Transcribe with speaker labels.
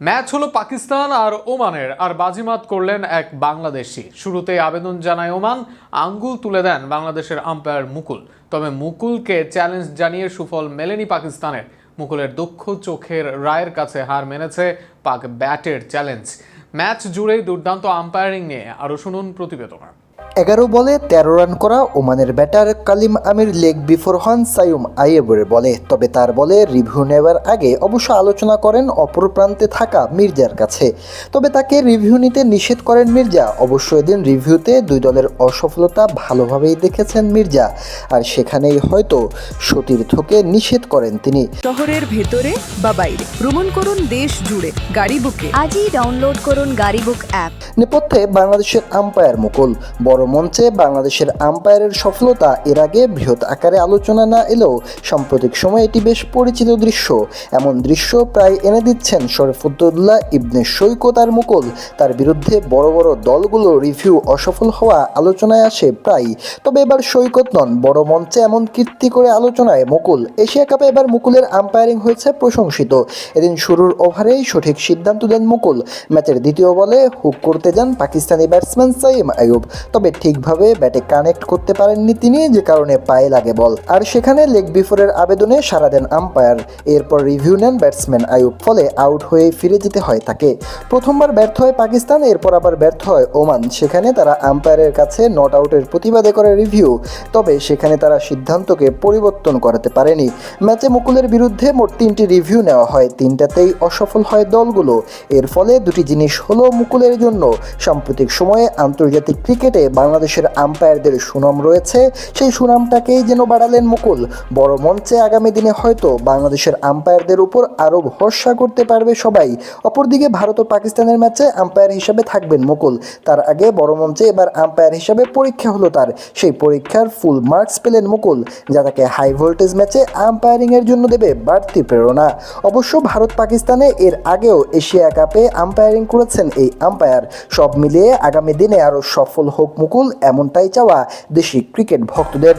Speaker 1: Match হলো পাকিস্তান আর ওমানের, আর বাজিমাত করলেন এক বাংলাদেশি। শুরুতে আবেদন জানায় ওমান, আঙ্গুল তুলে দেন বাংলাদেশের আম্পায়ার মুকুল। তবে মুকুলকে চ্যালেঞ্জ জানিয়ে সুফল মেলেনি পাকিস্তানের। মুকুলের দক্ষ চোখের রায়ের কাছে হার মেনেছে পাক ব্যাটের চ্যালেঞ্জ ম্যাচ জুড়েই দুর্দান্ত আম্পায়ারিং নিয়ে আরও শুনুন প্রতিবেদনা।
Speaker 2: এগারো বলে তেরো রান করা ওমানের batter Kaleem Aamir leg before হন সাইম আইয়েবের বলে। তবে তার বলে রিভিউ নেওয়ার আগে অবশ্য আলোচনা করেন অপর প্রান্তে থাকা মির্জার কাছে। তবে তাকে রিভিউ নিতে নিষেধ করেন মির্জা। অবশ্য এদিন রিভিউতে দুই দলের অসফলতা ভালোভাবেই দেখেছেন মির্জা। আর সেখানেই হয়তো সতীর্থকে নিষেধ করেন তিনি।
Speaker 3: শহরের ভেতরে বা বাইরে? ভ্রমণ করুন দেশ জুড়ে গাড়ি বুকে।
Speaker 4: আজই ডাউনলোড করুন গাড়ি বুক অ্যাপ
Speaker 2: নেপথ্যে বাংলাদেশের আম্পায়ার মুকুল। বড় মঞ্চে বাংলাদেশের আম্পায়ারের সফলতা এর আগে বৃহৎ আকারে আলোচনা না এলেও সাম্প্রতিক সময়ে এটি বেশ পরিচিত দৃশ্য। এমন দৃশ্য প্রায় এনে দিচ্ছেন শরীফুদ্দৌল্লাহ ইবনে সৈকত আর মুকুল। তার বিরুদ্ধে বড় বড় দলগুলো রিভিউ অসফল হওয়া আলোচনায় আসে প্রায় তবে এবার সৈকত নন, বড় মঞ্চে এমন কীর্তি করে আলোচনায় মুকুল। এশিয়া কাপে এবার মুকুলের আম্পায়ারিং হয়েছে প্রশংসিত। এদিন শুরুর ওভারেই সঠিক সিদ্ধান্ত দেন মুকুল। ম্যাচের দ্বিতীয় বলে হুক করতে যান পাকিস্তানি ব্যাটসম্যান সাইম আয়ুব তবে ঠিকভাবে ব্যাটে কানেক্ট করতে পারেননি তিনি, যে কারণে পায়ে লাগে বল। আর সেখানে লেগ বিফোরের আবেদনে সাড়া দেন আম্পায়ার। এরপর রিভিউ নেন ব্যাটসম্যান আয়ুব ফলে আউট হয়ে ফিরে যেতে হয় তাকে। প্রথমবার ব্যর্থ হয় পাকিস্তান, এরপর আবার ব্যর্থ হয় ওমান। সেখানে তারা আম্পায়ারের কাছে নট আউটের প্রতিবাদে করে রিভিউ, তবে সেখানে তারা সিদ্ধান্তকে পরিবর্তন করাতে পারেনি। ম্যাচে মুকুলের বিরুদ্ধে মোট তিনটি রিভিউ নেওয়া হয়। তিনটাতেই অসফল হয় দলগুলো। এর ফলে দুটি জিনিস হলো মুকুলের জন্য। সাম্প্রতিক সময়ে আন্তর্জাতিক ক্রিকেটে বাংলাদেশের আম্পায়ারদের সুনাম রয়েছে, সেই সুনামটাকেই যেন বাড়ালেন মুকুল। বড় মঞ্চে আগামী দিনে হয়তো বাংলাদেশের আম্পায়ারদের উপর আরও ভরসা করতে পারবে সবাই। অপরদিকে ভারত ও পাকিস্তানের ম্যাচে আম্পায়ার হিসেবে থাকবেন মুকুল। তার আগে বড় মঞ্চে এবার আম্পায়ার হিসেবে পরীক্ষা হলো তার। সেই পরীক্ষার ফুল মার্কস পেলেন মুকুল, যা তাকে হাই ভোল্টেজ ম্যাচে আম্পায়ারিংয়ের জন্য দেবে বাড়তি প্রেরণা। অবশ্য ভারত পাকিস্তানে এর আগেও এশিয়া কাপে আম্পায়ারিং করেছেন এই আম্পায়ার। সব মিলিয়ে আগামী দিনে আরও সফল হোক মুকুল এমনটাই চাওয়া দেশি ক্রিকেট ভক্তদের।